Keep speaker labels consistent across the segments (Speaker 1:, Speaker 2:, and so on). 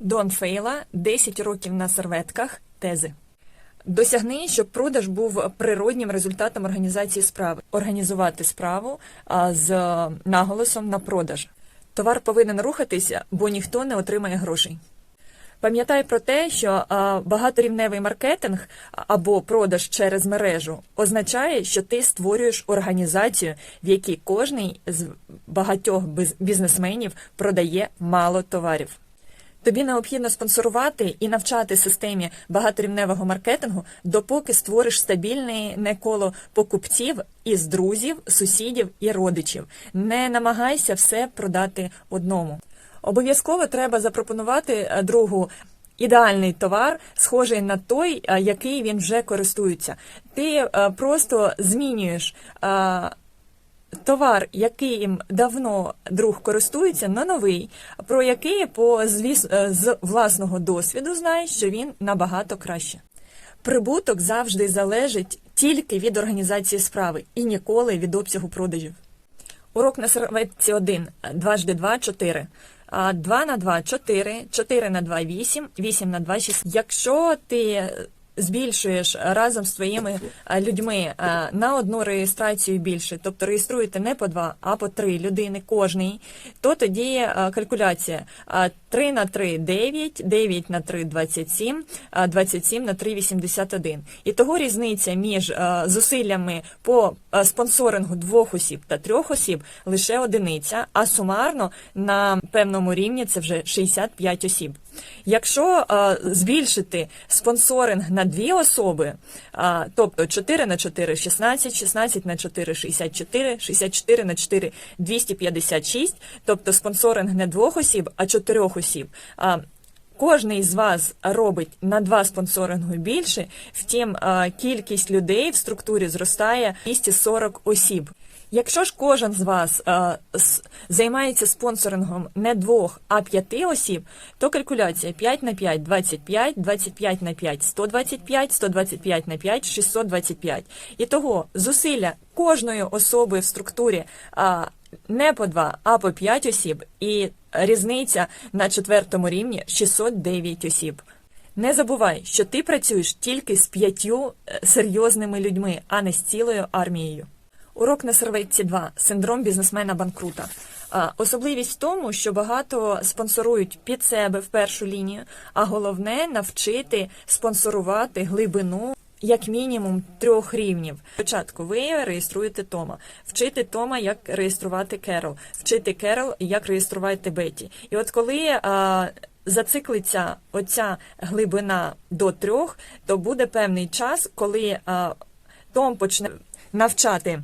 Speaker 1: Дон Фейла 10 років на серветках. Тези. Досягни, щоб продаж був природнім результатом організації справи. Організувати справу з наголосом на продаж. Товар повинен рухатися, бо ніхто не отримає грошей. Пам'ятай про те, що багаторівневий маркетинг або продаж через мережу означає, що ти створюєш організацію, в якій кожний з багатьох бізнесменів продає мало товарів. Тобі необхідно спонсорувати і навчати системі багаторівневого маркетингу, допоки створиш стабільне не коло покупців із друзів, сусідів і родичів. Не намагайся все продати одному. Обов'язково треба запропонувати е, другу ідеальний товар, схожий на той, е, який він вже користується. Ти е, просто змінюєш. Товар, яким давно друг користується, на новий, про який по звіс... е, з власного досвіду знає, що він набагато краще. Прибуток завжди залежить тільки від організації справи і ніколи від обсягу продажів. Урок на серветці 1. 2 жди 2 – 4. А 2 на 2 – 4, 4 на 2 – 8, 8 на 2 – 6. Якщо ти збільшуєш разом з твоїми людьми на одну реєстрацію більше, тобто реєструєте не по два, а по три людини кожний, то тоді а, калькуляція 3 на 3 – 9, 9 на 3 – 27, 27 на 3 – 81. І того різниця між зусиллями по спонсорингу двох осіб та трьох осіб лише одиниця, а сумарно на певному рівні це вже 65 осіб. Якщо а, збільшити спонсоринг на дві особи, тобто 4 на 4 – 16, 16 на 4 – 64, 64 на 4 – 256, тобто спонсоринг не двох осіб, а чотирьох осіб. А, Кожний з вас робить на два спонсорингу більше, втім кількість людей в структурі зростає 240 осіб. Якщо ж кожен з вас займається спонсорингом не двох, а п'яти осіб, то калькуляція 5 на 5 – 25, 25 на 5 – 125, 125 на 5 – 625. І того зусилля кожної особи в структурі не по два, а по 5 осіб, і різниця на четвертому рівні 609 осіб. Не забувай, що ти працюєш тільки з п'ятью е, серйозними людьми, а не з цілою армією. Урок на серветці 2. Синдром бізнесмена-банкрута. Особливість в тому, що багато спонсорують під себе в першу лінію, а головне навчити спонсорувати глибину як мінімум трьох рівнів. Спочатку ви реєструєте Тома, вчити Тома, як реєструвати Керол, вчити Керол, як реєструвати Беті. І от коли а, зациклиться оця глибина до трьох, то буде певний час, коли а, Том почне навчати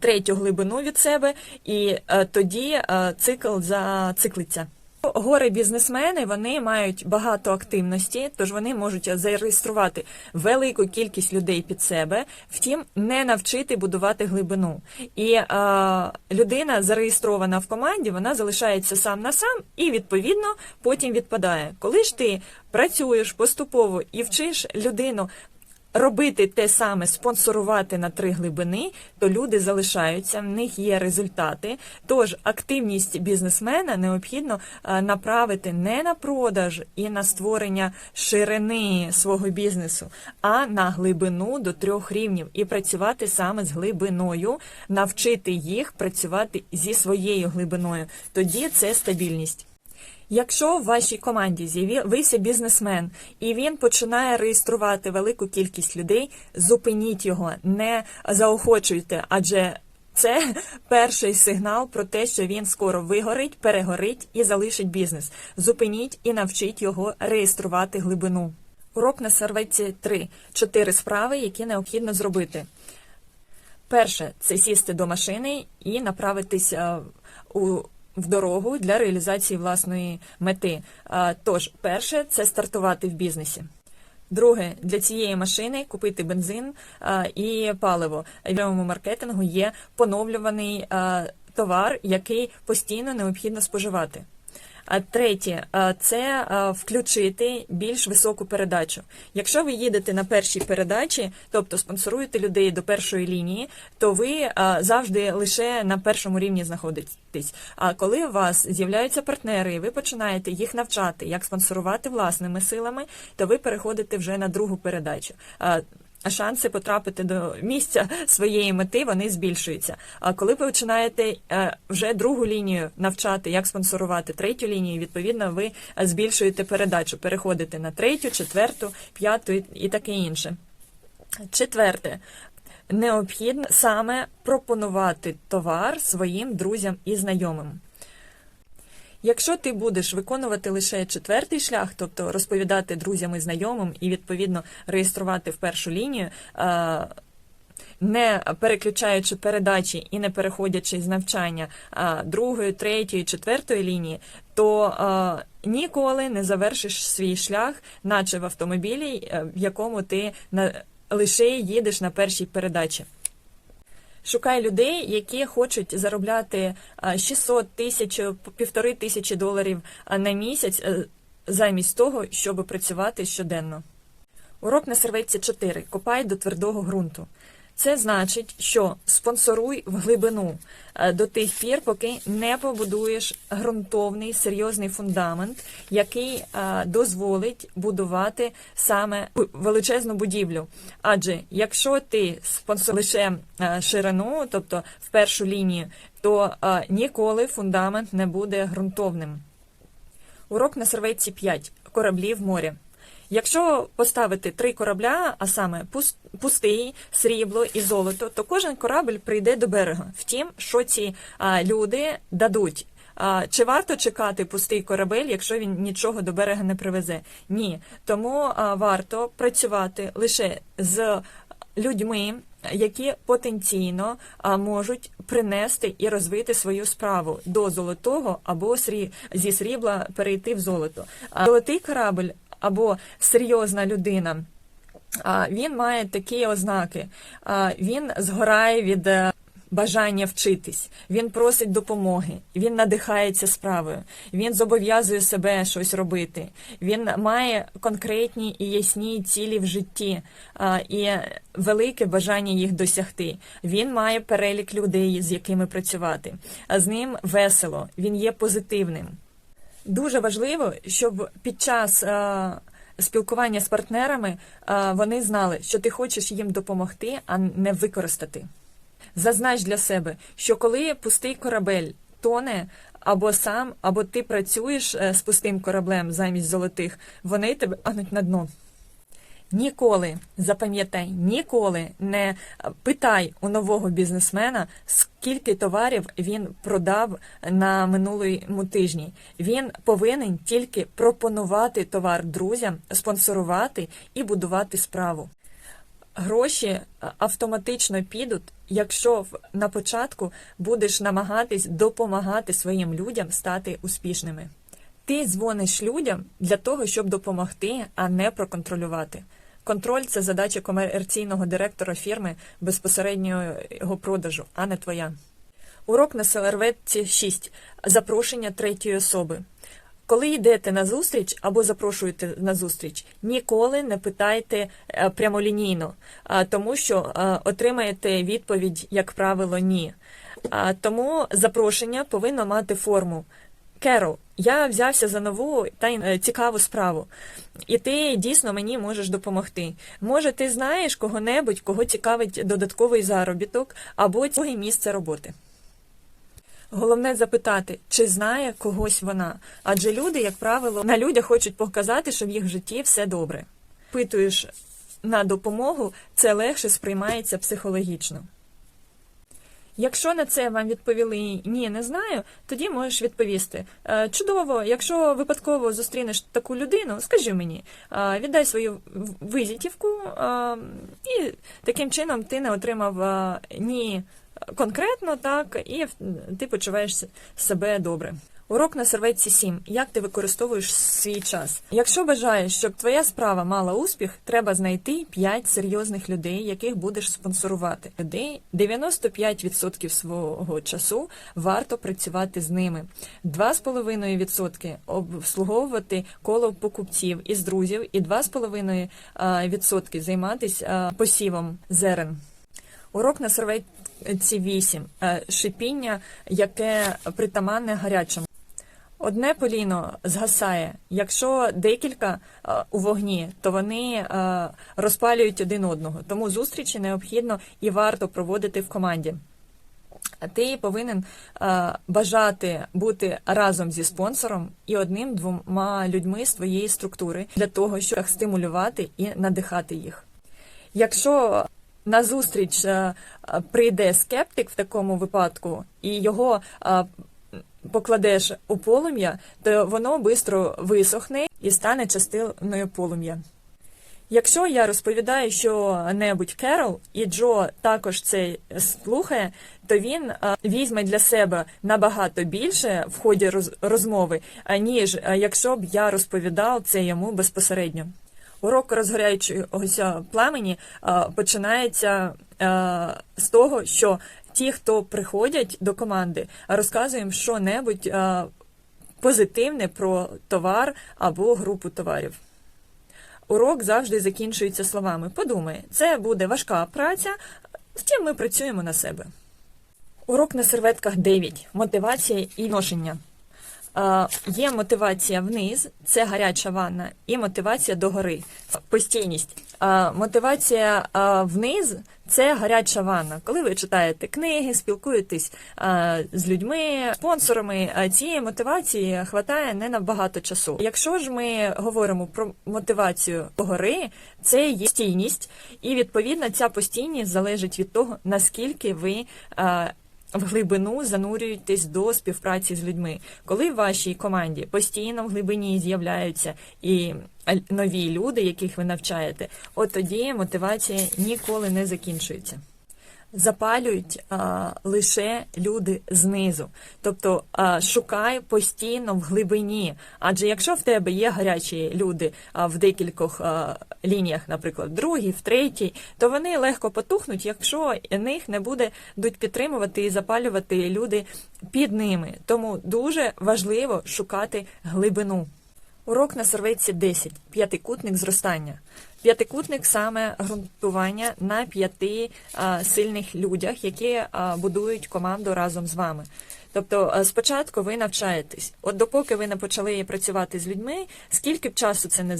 Speaker 1: третю глибину від себе, і е, тоді е, цикл зациклиться. Гори бізнесмени вони мають багато активності, тож вони можуть зареєструвати велику кількість людей під себе, втім не навчити будувати глибину. І е, людина зареєстрована в команді, вона залишається сам на сам і відповідно потім відпадає. Коли ж ти працюєш поступово і вчиш людину робити те саме, спонсорувати на три глибини, то люди залишаються, в них є результати. Тож активність бізнесмена необхідно е, направити не на продаж і на створення ширини свого бізнесу, а на глибину до трьох рівнів і працювати саме з глибиною, навчити їх працювати зі своєю глибиною. Тоді це стабільність. Якщо в вашій команді з'явився бізнесмен і він починає реєструвати велику кількість людей, зупиніть його, не заохочуйте, адже це перший сигнал про те, що він скоро вигорить, перегорить і залишить бізнес. Зупиніть і навчіть його реєструвати глибину. Урок на серветці 3. Чотири справи, які необхідно зробити. Перше це сісти до машини і направитися у в дорогу для реалізації власної мети. Тож, перше це стартувати в бізнесі. Друге, для цієї машини купити бензин і паливо. В прямому маркетингу є поновлюваний товар, який постійно необхідно споживати. Третє це включити більш високу передачу. Якщо ви їдете на першій передачі, тобто спонсоруєте людей до першої лінії, то ви завжди лише на першому рівні знаходитесь. А коли у вас з'являються партнери, і ви починаєте їх навчати, як спонсорувати власними силами, то ви переходите вже на другу передачу. Шанси потрапити до місця своєї мети вони збільшуються. А коли ви починаєте е, вже другу лінію навчати, як спонсорувати третю лінію, відповідно, ви е, збільшуєте передачу, переходите на третю, четверту, п'яту і таке інше. Четверте. Необхідно саме пропонувати товар своїм друзям і знайомим. Якщо ти будеш виконувати лише четвертий шлях, тобто розповідати друзям і знайомим і відповідно реєструвати в першу лінію, е, не переключаючи передачі і не переходячи з навчання а, другої, третьої, четвертої лінії, то е, ніколи не завершиш свій шлях, наче в автомобілі, е, в якому ти лише їдеш на першій передачі. Шукай людей, які хочуть заробляти а, 600 тисяч, півтори тисячі доларів на місяць, е, замість того, щоб працювати щоденно. Урок на серветці 4. Копай до твердого ґрунту. Це значить, що спонсоруй в глибину е, до тих пір, поки не побудуєш ґрунтовний серйозний фундамент, який е, дозволить будувати саме величезну будівлю. Адже якщо ти спонсоруєш лише е, ширину, тобто в першу лінію, то ніколи фундамент не буде ґрунтовним. Урок на серветці 5. Кораблі в морі. Якщо поставити три корабля, а саме пустий, срібло і золото, то кожен корабль прийде до берега. Втім, що ці люди дадуть. Чи варто чекати пустий корабель, якщо він нічого до берега не привезе? Ні. Тому варто працювати лише з людьми, які потенційно можуть принести і розвити свою справу до золотого або срі... зі срібла перейти в золото. Золотий корабль або серйозна людина. Він має такі ознаки. Він згорає від е, бажання вчитись, він просить допомоги, він надихається справою, він зобов'язує себе щось робити. Він має конкретні і ясні цілі в житті і велике бажання їх досягти. Він має перелік людей, з якими працювати. А з ним весело, він є позитивним. Дуже важливо, щоб під час е, спілкування з партнерами е, вони знали, що ти хочеш їм допомогти, а не використати. Зазнач для себе, що коли пустий корабель тоне або сам, або ти працюєш е, з пустим кораблем замість золотих, вони тебе тягнуть на дно. Ніколи, запам'ятай, ніколи не питай у нового бізнесмена, скільки товарів він продав на минулому тижні. Він повинен тільки пропонувати товар друзям, спонсорувати і будувати справу. Гроші автоматично підуть, якщо на початку будеш намагатись допомагати своїм людям стати успішними. Ти дзвониш людям для того, щоб допомогти, а не проконтролювати. Контроль це задача комерційного директора фірми безпосереднього продажу, а не твоя. Урок на серветці 6. Запрошення третьої особи. Коли йдете на зустріч або запрошуєте на зустріч, ніколи не питайте е, прямолінійно, тому що е, отримаєте відповідь, як правило, ні. Тому запрошення повинно мати форму. Керол, я взявся за нову та е, цікаву справу, і ти дійсно мені можеш допомогти. Може, ти знаєш кого-небудь, кого цікавить додатковий заробіток або цього місце роботи. Головне запитати, чи знає когось вона. Адже люди, як правило, на людях хочуть показати, що в їх житті все добре. Питуєш на допомогу, це легше сприймається психологічно. Якщо на це вам відповіли ні, не знаю, тоді можеш відповісти. «Е, Чудово, якщо випадково зустрінеш таку людину, скажи мені, е, віддай свою визитівку, е, і таким чином ти не отримав ні конкретно, так, і ти почуваєш себе добре. Урок на серветці 7. Як ти використовуєш свій час? Якщо бажаєш, щоб твоя справа мала успіх, треба знайти 5 серйозних людей, яких будеш спонсорувати. Людей 95% свого часу варто працювати з ними. 2,5% обслуговувати коло покупців із друзів, і 2,5% займатися посівом зерен. Урок на серветці 8. Е, Шипіння, яке притаманне гарячому. Одне поліно згасає. Якщо декілька е, у вогні, то вони е, розпалюють один одного. Тому зустрічі необхідно і варто проводити в команді. Ти повинен е, бажати бути разом зі спонсором і одним-двома людьми з твоєї структури для того, щоб стимулювати і надихати їх. Якщо на зустріч прийде скептик в такому випадку, і його покладеш у полум'я, то воно швидко висохне і стане частиною полум'я. Якщо я розповідаю що-небудь Керол, і Джо також це слухає, то він візьме для себе набагато більше в ході розмови, а, ніж якщо б я розповідав це йому безпосередньо. Урок розгоряючогося пламені починається з того, що ті, хто приходять до команди, розказуємо що-небудь а, позитивне про товар або групу товарів. Урок завжди закінчується словами. Подумай, це буде важка праця, втім ми працюємо на себе. Урок на серветках 9. Мотивація і ношення. Е, Є мотивація вниз, це гаряча ванна, і мотивація догори. Постійність. Е, Мотивація е, вниз це гаряча ванна. Коли ви читаєте книги, спілкуєтесь з людьми, спонсорами, цієї мотивації хватає не на багато часу. Якщо ж ми говоримо про мотивацію догори, це є постійність, і відповідно ця постійність залежить від того, наскільки ви. Е, в глибину занурюєтесь до співпраці з людьми. Коли в вашій команді постійно в глибині з'являються і аль- нові люди, яких ви навчаєте, от тоді мотивація ніколи не закінчується. Запалюють а, лише люди знизу, тобто а, шукай постійно в глибині. Адже якщо в тебе є гарячі люди а, в декількох а, лініях, наприклад, в другій, в третій, то вони легко потухнуть, якщо них не будуть підтримувати і запалювати люди під ними. Тому дуже важливо шукати глибину. Урок на серветці 10. П'ятикутник зростання. П'ятикутник саме ґрунтування на п'яти сильних людях, які будують команду разом з вами. Тобто спочатку ви навчаєтесь. От допоки ви не почали працювати з людьми, скільки б часу це не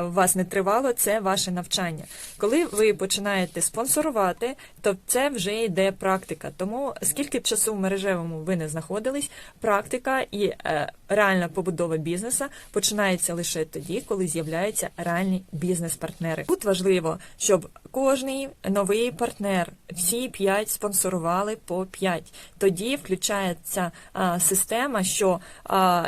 Speaker 1: вас не тривало, це ваше навчання. Коли ви починаєте спонсорувати, то це вже йде практика. Тому скільки часу в мережевому ви не знаходились, практика і е, реальна побудова бізнесу починається лише тоді, коли з'являються реальні бізнес-партнери. Тут важливо, щоб кожний новий партнер, всі п'ять спонсорували по п'ять. Тоді включається система, що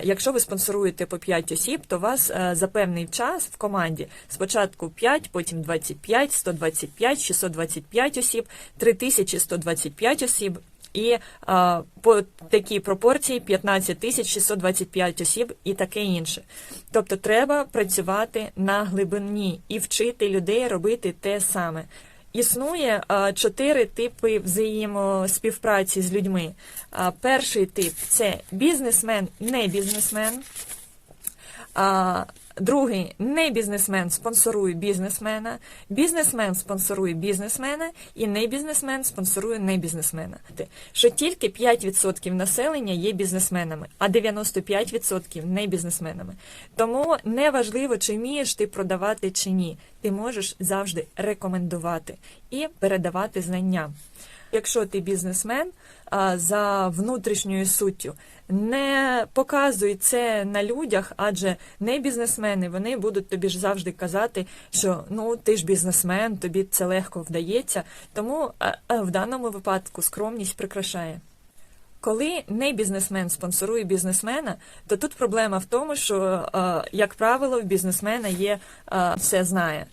Speaker 1: якщо ви спонсоруєте по 5 осіб, то вас а, за певний час в команді спочатку 5, потім 25, 125, 625 осіб, 3125 осіб. І а, по такій пропорції 15 тисяч 625 осіб і таке інше. Тобто треба працювати на глибині і вчити людей робити те саме. Існує а, чотири типи взаємоспівпраці з людьми. А, перший тип це бізнесмен, не бізнесмен. А, другий не бізнесмен спонсорує бізнесмена, бізнесмен спонсорує бізнесмена, і не бізнесмен спонсорує не бізнесмена. Що тільки 5% населення є бізнесменами, а 95% не бізнесменами. Тому не важливо, чи вмієш ти продавати чи ні. Ти можеш завжди рекомендувати і передавати знання. Якщо ти бізнесмен за внутрішньою суттю, не показуй це на людях, адже не бізнесмени вони будуть тобі ж завжди казати, що ну ти ж бізнесмен, тобі це легко вдається. Тому а, а, в даному випадку скромність прикрашає. Коли не бізнесмен спонсорує бізнесмена, то тут проблема в тому, що, е, як правило, в бізнесмена є е, все знає.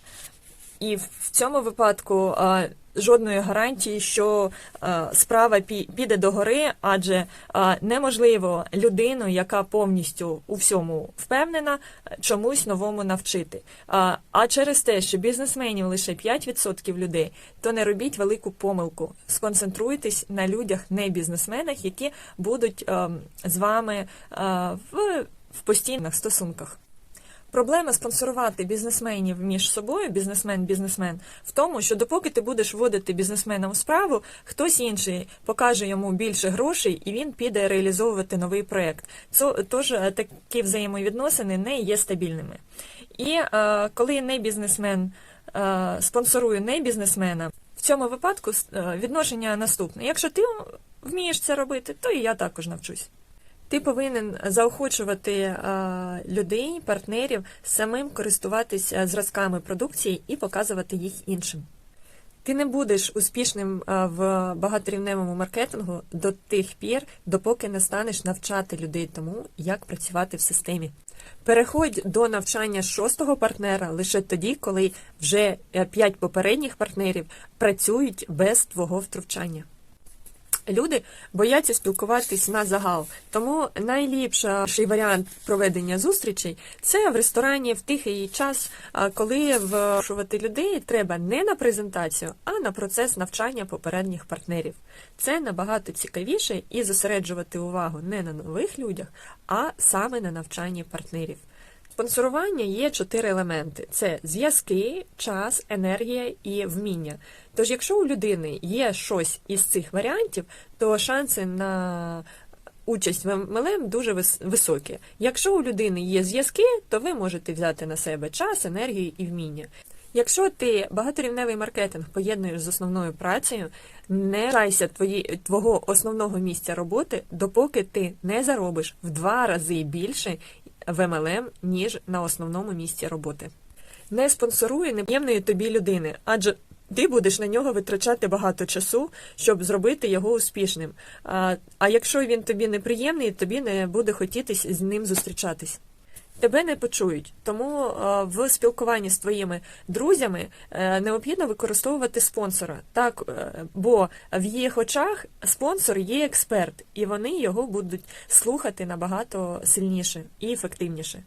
Speaker 1: І в цьому випадку е, жодної гарантії, що е, справа пі- піде до гори, адже е, неможливо людину, яка повністю у всьому впевнена, чомусь новому навчити. А, через те, що бізнесменів лише 5% людей, то не робіть велику помилку. Сконцентруйтесь на людях, не бізнесменах, які будуть е, з вами в, в постійних стосунках. Проблема спонсорувати бізнесменів між собою, бізнесмен-бізнесмен, в тому, що допоки ти будеш вводити бізнесмена у справу, хтось інший покаже йому більше грошей, і він піде реалізовувати новий проект. Це тож е, такі взаємовідносини не є стабільними. І е, коли не бізнесмен е, спонсорує не бізнесмена, в цьому випадку е, відношення наступне: якщо ти вмієш це робити, то і я також навчусь. Ти повинен заохочувати е, людей, партнерів самим користуватися зразками продукції і показувати їх іншим. Ти не будеш успішним е, в багаторівневому маркетингу до тих пір, допоки не станеш навчати людей тому, як працювати в системі. Переходь до навчання шостого партнера лише тоді, коли вже е, п'ять попередніх партнерів працюють без твого втручання. Люди бояться спілкуватись на загал, тому найліпший варіант проведення зустрічей це в ресторані в тихий час, коли вшувати людей треба не на презентацію, а на процес навчання попередніх партнерів. Це набагато цікавіше і зосереджувати увагу не на нових людях, а саме на навчанні партнерів. Спонсорування є чотири елементи: це зв'язки, час, енергія і вміння. Тож, якщо у людини є щось із цих варіантів, то шанси на участь в МЛМ дуже високі. Якщо у людини є зв'язки, то ви можете взяти на себе час, енергію і вміння. Якщо ти багаторівневий маркетинг поєднуєш з основною працею, не райся твої, твого основного місця роботи, допоки ти не заробиш в два рази більше в МЛМ, ніж на основному місці роботи. Не спонсоруй неприємної тобі людини, адже ти будеш на нього витрачати багато часу, щоб зробити його успішним. А, а якщо він тобі неприємний, тобі не буде хотітись з ним зустрічатись. Тебе не почують, тому е, в спілкуванні з твоїми друзями е, необхідно використовувати спонсора. Так, е, бо в їх очах спонсор є експерт, і вони його будуть слухати набагато сильніше і ефективніше.